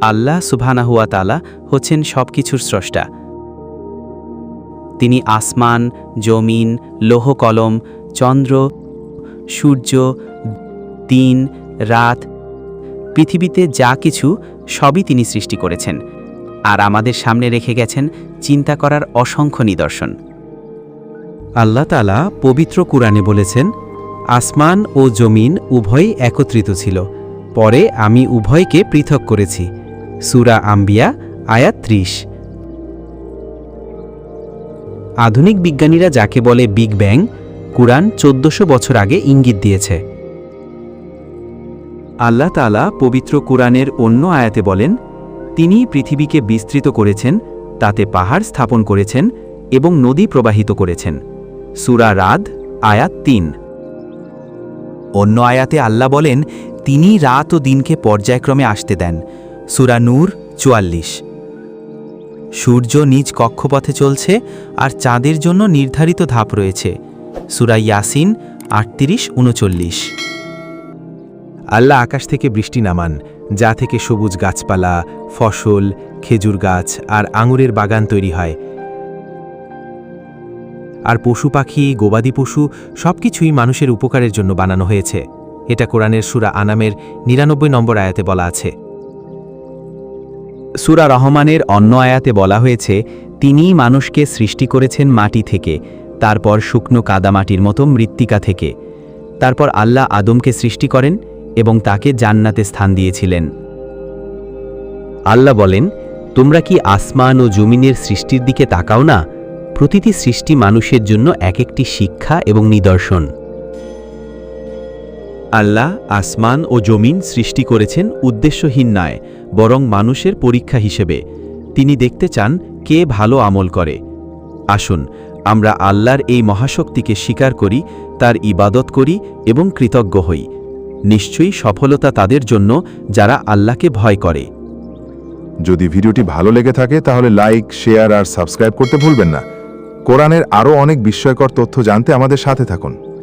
আল্লাহ সুবহানাহুয়া তালা হচ্ছেন সব কিছুর স্রষ্টা। তিনি আসমান, জমিন, লোহ কলম, চন্দ্র, সূর্য, দিন, রাত, পৃথিবীতে যা কিছু সবই তিনি সৃষ্টি করেছেন আর আমাদের সামনে রেখে গেছেন চিন্তা করার অসংখ্য নিদর্শন। আল্লাহ তালা পবিত্র কুরআনে বলেছেন, আসমান ও জমিন উভয়ই একত্রিত ছিল, পরে আমি উভয়কে পৃথক করেছি। সুরা আম্বিয়া, আয়াত ত্রিশ। আধুনিক বিজ্ঞানীরা যাকে বলে বিগ ব্যাং, কুরআন চোদ্দশো বছর আগে ইঙ্গিত দিয়েছে। আল্লাহ তালা পবিত্র কুরআনের অন্য আয়াতে বলেন, তিনি পৃথিবীকে বিস্তৃত করেছেন, তাতে পাহাড় স্থাপন করেছেন এবং নদী প্রবাহিত করেছেন। সুরা রাদ, আয়াত তিন। অন্য আয়াতে আল্লাহ বলেন, তিনি রাত ও দিনকে পর্যায়ক্রমে আসতে দেন। সুরা নূর চুয়াল্লিশ। সূর্য নিজ কক্ষপথে চলছে আর চাঁদের জন্য নির্ধারিত ধাপ রয়েছে। সুরা ইয়াসিন আটত্রিশ, উনচল্লিশ। আল্লাহ আকাশ থেকে বৃষ্টি নামান, যা থেকে সবুজ গাছপালা, ফসল, খেজুর গাছ আর আঙুরের বাগান তৈরি হয়। আর পশু পাখি, গবাদি পশু সবকিছুই মানুষের উপকারের জন্য বানানো হয়েছে। এটা কোরআনের সুরা আনামের নিরানব্বই নম্বর আয়াতে বলা আছে। সুরা রহমানের অন্য আয়াতে বলা হয়েছে, তিনিই মানুষকে সৃষ্টি করেছেন মাটি থেকে, তারপর শুকনো কাদামাটির মতো মৃত্তিকা থেকে। তারপর আল্লাহ আদমকে সৃষ্টি করেন এবং তাকে জান্নাতে স্থান দিয়েছিলেন। আল্লাহ বলেন, তোমরা কি আসমান ও জমিনের সৃষ্টির দিকে তাকাও না? প্রতিটি সৃষ্টি মানুষের জন্য এক একটি শিক্ষা এবং নিদর্শন। আল্লাহ আসমান ও জমিন সৃষ্টি করেছেন উদ্দেশ্যহীন নয়, বরং মানুষের পরীক্ষা হিসেবে। তিনি দেখতে চান কে ভালো আমল করে। আসুন, আমরা আল্লাহর এই মহাশক্তিকে স্বীকার করি, তার ইবাদত করি এবং কৃতজ্ঞ হই। নিশ্চয়ই সফলতা তাদের জন্য, যারা আল্লাহকে ভয় করে। যদি ভিডিওটি ভালো লেগে থাকে, তাহলে লাইক, শেয়ার আর সাবস্ক্রাইব করতে ভুলবেন না। কোরআনের আরও অনেক বিস্ময়কর তথ্য জানতে আমাদের সাথে থাকুন।